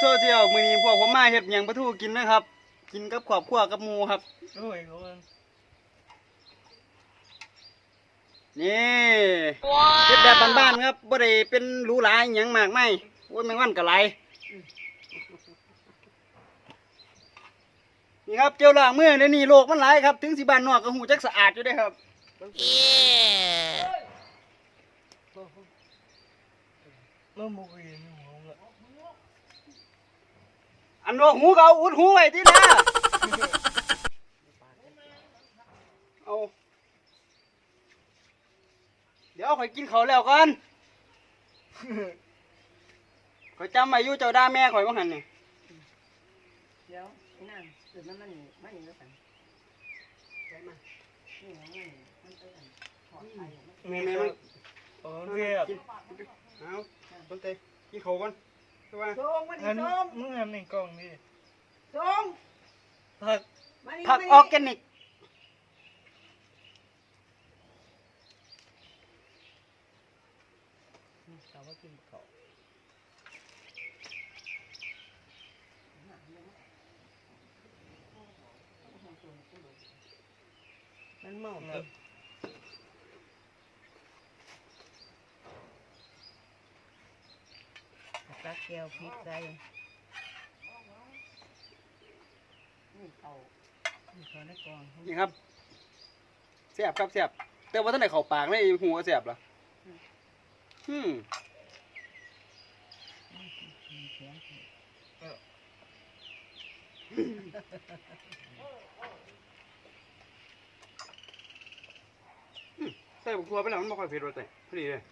โซเชียลมื้อนี้พวกผมมาเฮ็ดหยังปลาทูกินนะครับ กินกับครอบครัวกับหมู่ครับ โอ้ยเขามันนี่เฮ็ดแบบบ้านๆครับบ่ได้เป็นหรูหราอหยังมากมายโอ้ยแมงวันก็หลายนี่ครับเจลล้างมือเดี๋ยวนี้โลกมันหลายครับ ถึงสิบ้านนอกก็หูจักสะอาดอยู่เด้ครับมันบุกเห็นหัวมัน อันโนหูก็เอาอุดหูไว้ที่นะเอาเดี๋ยวข่อยกินเขาวแล้วก่อนข่อยจำอายุเจ้าด้าแม่ข่อยว่าหันนี่เดี๋ยวไอ้นั่นตื่นมันมันมันอยู่แล้วกันเดี๋ยวมานี่มันมันมันเตือนถอดไปมันแม่แม่แม่มัมันนโอ้เรียบกินเอาต้นเตยกินเขาวก่อน ใช่ป่ะส่งมันอันส่งมึงอันในกล่องนี่ส่งผักมานี่ผักมาออนี่ร์แกนิกถามว่ากินเขามันเมา Vâng เนอะ ตัก แก้วพริกใส่นี่เขานี่เขาในกล่องนี่ครับแซ่บครับแซ่บแต่ว่าท่านไหนเขาปากเลยหัวแซ่บเหรออืมเสียงใส่บุกทัวไปแล้วมันไม่ค่อยเผ็ดว่าแต่พอดีเลย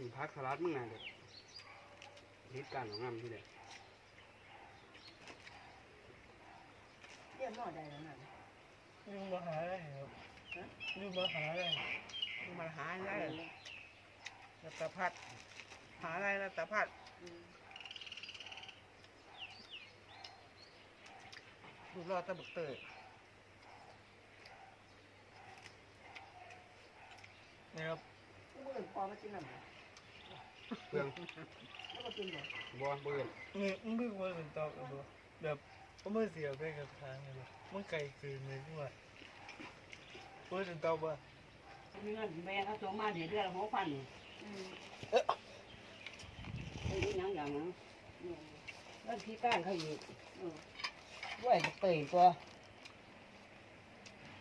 อืมอืมพักสลัดมึงน่ะเด็ดนิดการของงามที่เด็ดเรียบร้อยได้แล้วนั่นยุ่งมาหาอะไรครับยุ่งมาหาอะไรมาหาได้รัตพัดหาอะไรรัตพัดดูรอตะบุกเตยนี่ครับเมื่อพอมากินน้ำ เพื่องแล้วก็กินบ่บัวเบื่อนี่มึงเพิ่งว่าเป็นตอกกันบ่แบบก็ไม่เสียไปกับทางเลยบ่มันไกลเกินเลยที่ว่าว่าเป็นตอกบ่มีเงินแม่เขาส่งมาเดือนเดือนละหกพันนี่ไอ้นี่ยังอย่างนั้นแล้วพี่ก้านเขาอยู่ด้วยเตยตัว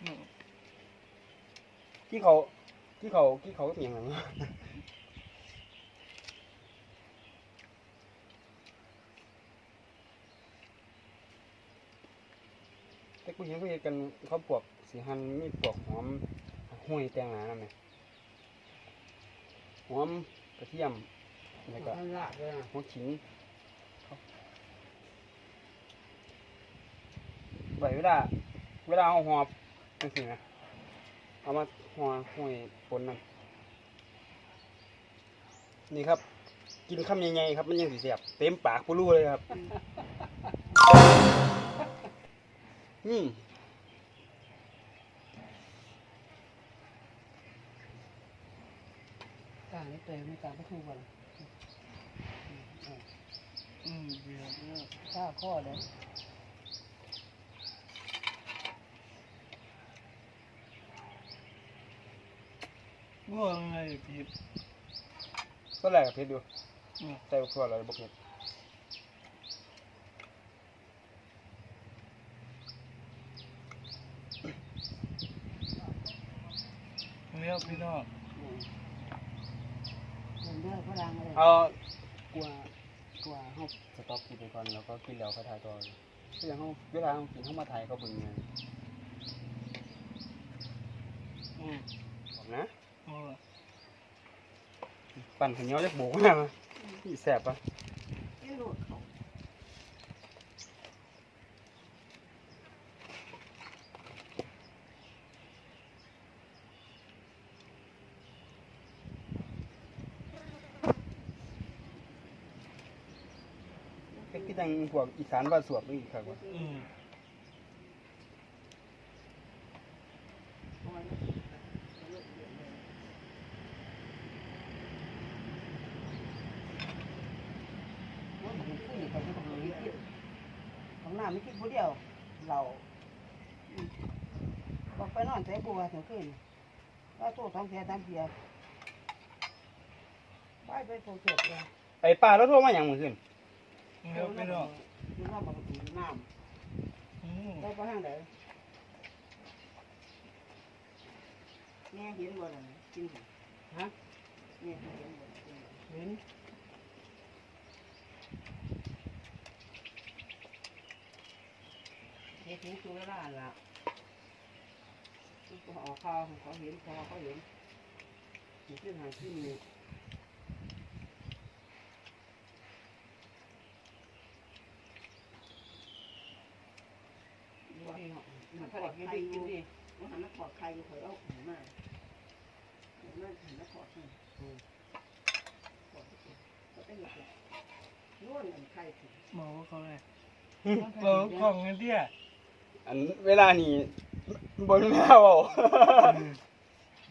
อืมที่เขาที่เขาที่เขาอย่างไร แต่กูเห็นเขาเห็นกันเขาปวกสีหันมีปวกหอมห้วยแตงหนานั่นไหมหอมกระเทียมแล้วก็หัวขิงไว้เวลาเวลาเอาหอบจังซี่นะเอามาห่อห้อยปนนั่นนี่ครับ กินคำใหญ่ๆครับ มันยังสีเสียบเต็มปากปูรู้เลยครับ อืมกลางนี่เตยไม่กลางก็ถูกกันอืมเดี๋ยวข้าข้อเลยง่วงไงผิดก็แหลกกับเพชรดูอืมใส่พวกอะไรบกเห็ดเรียกพี่น้องเดินเรื่องพลังเลยเอากลัวกลัวเขาสต็อกกินไปก่อนแล้วก็กินแล้วค่อยถ่ายต่อคืออย่างเขาเวลาเขากินเขามาถ่ายเขาเบิ่งไงอืมบอกนะโอ้ปั่นขันเหนียวจะโบกมาพี่แสบปะนี่หลุ ที่ทางพวกอีสานว่าสวบนี่ครับว่าข้างหน้าไม่คิดผู้เดียว เราบอกไปนอนใส่บัวถึงขึ้นว่าตู้ท้องแสียตามเพียไปไปโผล่เลยไอ้ป้าแล้วโทรมาอย่างมึงขึ้น เดี๋ยวไปเนาะมันว่าบอกถึงน้อืมำได้ไปทางไหนแม่เห็นบ่ล่ะจริงสิฮะแม่เห็นบ่จริงเห็นเฮ็ดหูตัวละล่ะเขาออกข่าวเขาเห็นพอเขาเห็นมันขึ้นหาขึ้น นี่ว่ามันถอดใครอยู่ว่าหันมาถอดใครอยู่ข่อยเอาหัวมาหัวมาหันมาถอดให้ถอดก็เป็นอย่างนี้นวลอันใครสิบอว่าเขาไงบอกว่าของเงินเตี้ยอันเวลานี้บ่มีแม่เว้า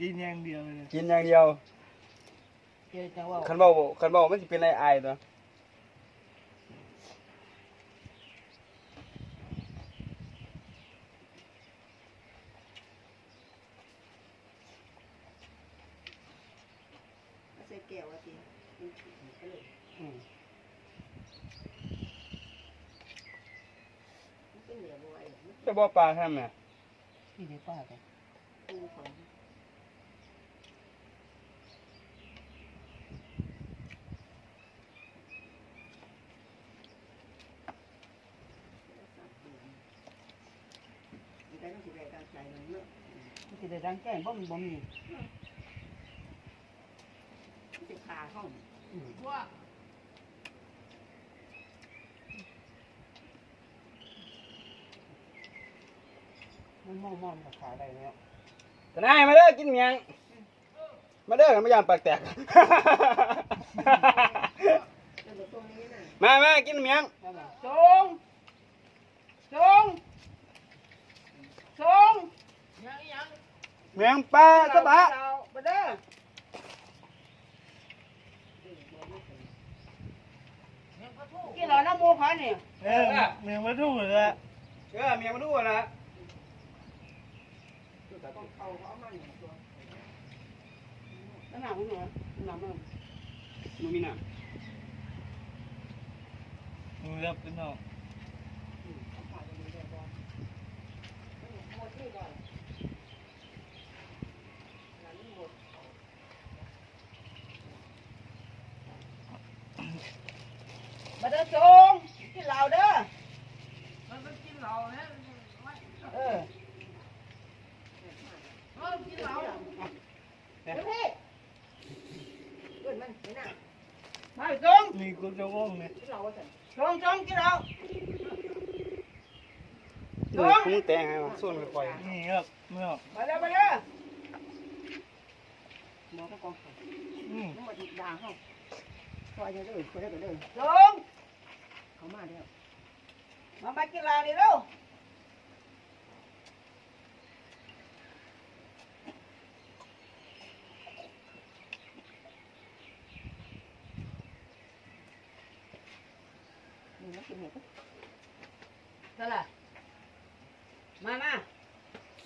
กินอย่างเดียวเลยกินอย่างเดียวเจอจังว่าคันเว้าคันเว้ามันสิเป็นไอ้อายตัว แก้วว่าสิมันก็เลยอืมมันเป็นเหลือบ่อยมันจะบ่ปลาทำแม่ที่เด็กป้าไปปูของมันก็ต้องสิได้การใช้มันเนอะมันสิได้ดังแก้งบ่มันบ่มี มันสิขาห้องว่ามันมองมองกับขาได้แล้วทนายมาเด้อกินเมียงมาเด้อกันบ่ยามปากแตกจะตรงนี้น่ะมามากินเมียงจงจงจงเมียงปลาสะบะไปเด้อ กินเหรอน้ำมูพันนี่เออเมียมาถูกเลยเออเมียมาดูนะต้องเขาเขามันตัวน้ำหนักมันเหรอน้ำมันมันมีน้มึงรับไปเนาะ มาเด้อจงกินเหล้าเด้อ มันต้องกินเหล้านะ เออ เออกินเหล้า เดี๋ยวพี่เกิดมันนี่น่ะมาจง นี่กู จะว่องเนี่ยกินเหล้าสิจงจงกินเหล้าำเออคงแตงให้มาส่วนค่อยนี่ครับเนาะมาเด้อมาเด้อหมอก็กองอืมน้ำมันด่างเขาซอยเด้อเด้อคนเด้อเด้อจงเขามาแล้วมาไปกินเหล้าดิเร็ว นี่